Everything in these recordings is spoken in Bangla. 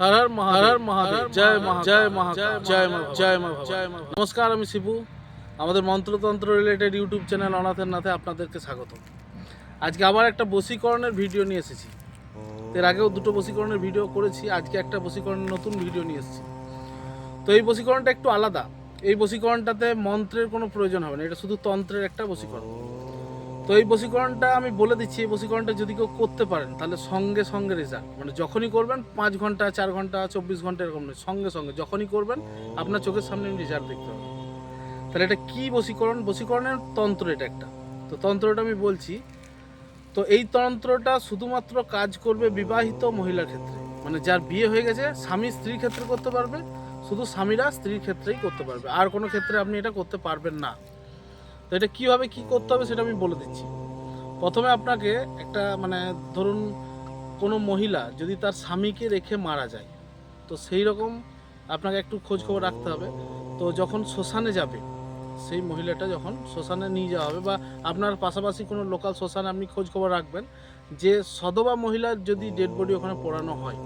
হর হর মহাদেব। মহাদেব। জয় মহা জয় মহা জয় মা জয় মা জয় মা নমস্কার আমি শিবু। আমাদের মন্ত্রতন্ত্র রিলেটেড ইউটিউব চ্যানেল অনাথের নাথে আপনাদেরকে স্বাগত আজকে আবার একটা বশীকরণের ভিডিও নিয়ে এসেছি। এর আগেও দুটো বশীকরণের ভিডিও করেছি আজকে একটা বশীকরণের নতুন ভিডিও নিয়ে এসেছি। তো এই বশীকরণটা একটু আলাদা। এই বশীকরণটাতে মন্ত্রের কোনো প্রয়োজন হবে না। এটা শুধু তন্ত্রের একটা বশীকরণ। তো এই বশীকরণটা আমি বলে দিচ্ছি, এই বশীকরণটা যদি কেউ করতে পারেন, তাহলে সঙ্গে সঙ্গে রেজাল্ট মানে যখনই করবেন, পাঁচ ঘণ্টা, চার ঘণ্টা, চব্বিশ ঘণ্টা এরকম নয়, সঙ্গে সঙ্গে যখনই করবেন, আপনার চোখের সামনে রেজাল্ট দেখতে হবে তাহলে এটা কি বশীকরণ? বশীকরণের তন্ত্র এটা একটা। তো তন্ত্রটা আমি বলছি, তো এই তন্ত্রটা শুধুমাত্র কাজ করবে বিবাহিত মহিলার ক্ষেত্রে। মানে যার বিয়ে হয়ে গেছে, স্বামী স্ত্রীর ক্ষেত্রে করতে পারবে, শুধু স্বামীরা স্ত্রীর ক্ষেত্রেই করতে পারবে। আর কোনো ক্ষেত্রে আপনি এটা করতে পারবেন না। তো এটা কীভাবে কী করতে হবে সেটা আমি বলে দিচ্ছি। প্রথমে আপনাকে একটা মানে ধরুন কোনো মহিলা যদি তার স্বামীকে রেখে মারা যায়, তো সেই রকম আপনাকে একটু খোঁজ খবর রাখতে হবে। তো যখন শ্মশানে যাবে, সেই মহিলাটা যখন শ্মশানে নিয়ে যাওয়া হবে বা আপনার পাশাপাশি কোনো লোকাল শ্মশানে আপনি খোঁজ খবর রাখবেন যে সদবা মহিলার যদি ডেড বডি ওখানে পোড়ানো হয়,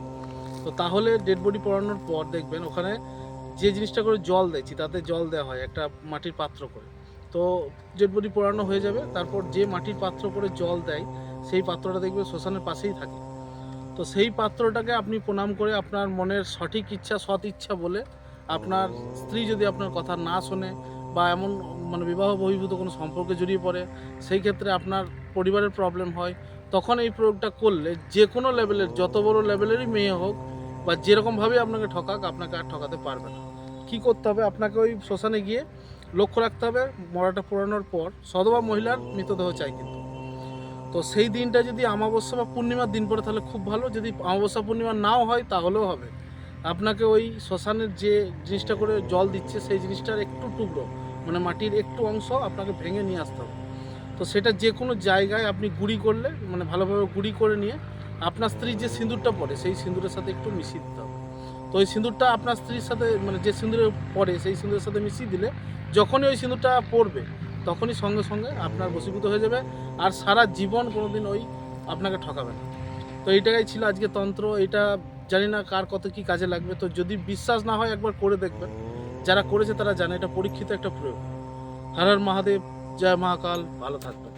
তো তাহলে ডেড বডি পোড়ানোর পর দেখবেন ওখানে যে জিনিসটা করে জল দিচ্ছি তাতে জল দেওয়া হয়, একটা মাটির পাত্র করে। তো ডেড বডি পোড়ানো হয়ে যাবে, তারপর যে মাটির পাত্র করে জল দেয়, সেই পাত্রটা দেখবে শ্মশানের পাশেই থাকে। তো সেই পাত্রটাকে আপনি প্রণাম করে আপনার মনের সঠিক ইচ্ছা, সৎ ইচ্ছা বলে আপনার স্ত্রী যদি আপনার কথা না শোনে বা এমন মানে বিবাহ বহির্ভূত কোনো সম্পর্কে জড়িয়ে পড়ে, সেই ক্ষেত্রে আপনার পরিবারের প্রবলেম হয়। তখন এই প্রয়োগটা করলে যে কোনো লেভেলের যত বড় লেভেলেরই মেয়ে হোক বা যেরকমভাবেই আপনাকে ঠকাক, আপনাকে আর ঠকাতে পারবে না। কী করতে হবে? আপনাকে ওই শ্মশানে গিয়ে লক্ষ্য রাখতে হবে, মরাটা পোড়ানোর পর সদবা মহিলার মৃতদেহ চাই কিন্তু। তো সেই দিনটা যদি অমাবস্যা বা পূর্ণিমার দিন পড়ে তাহলে খুব ভালো, যদি অমাবস্যা পূর্ণিমা নাও হয় তাহলেও হবে। আপনাকে ওই শ্মশানের যে জিনিসটা করে জল দিচ্ছে সেই জিনিসটার একটু টুকরো মানে মাটির একটু অংশ আপনাকে ভেঙে নিয়ে আসতে হবে। তো সেটা যে কোনো জায়গায় আপনি গুঁড়ি করলে মানে ভালোভাবে গুঁড়ি করে নিয়ে আপনার স্ত্রীর যে সিঁদুরটা পড়ে সেই সিঁদুরের সাথে একটু মিশিয়ে দিতে হবে। তো ওই সিঁদুরটা আপনার স্ত্রীর সাথে মানে যে সিঁদুরে পড়ে সেই সিঁদুরের সাথে মিশিয়ে দিলে যখনই ওই সিঁদুরটা পড়বে, তখনই সঙ্গে সঙ্গে আপনার বসীভূত হয়ে যাবে আর সারা জীবন কোনোদিন ওই আপনাকে ঠকাবে না। তো এইটাই ছিল আজকে তন্ত্র এটা জানি না কার কত কি কাজে লাগবে। তো যদি বিশ্বাস না হয় একবার করে দেখবেন, যারা করেছে তারা জানে, এটা পরীক্ষিত একটা প্রয়োগ। হর হর মহাদেব, জয় মহাকাল, ভালো থাকবেন।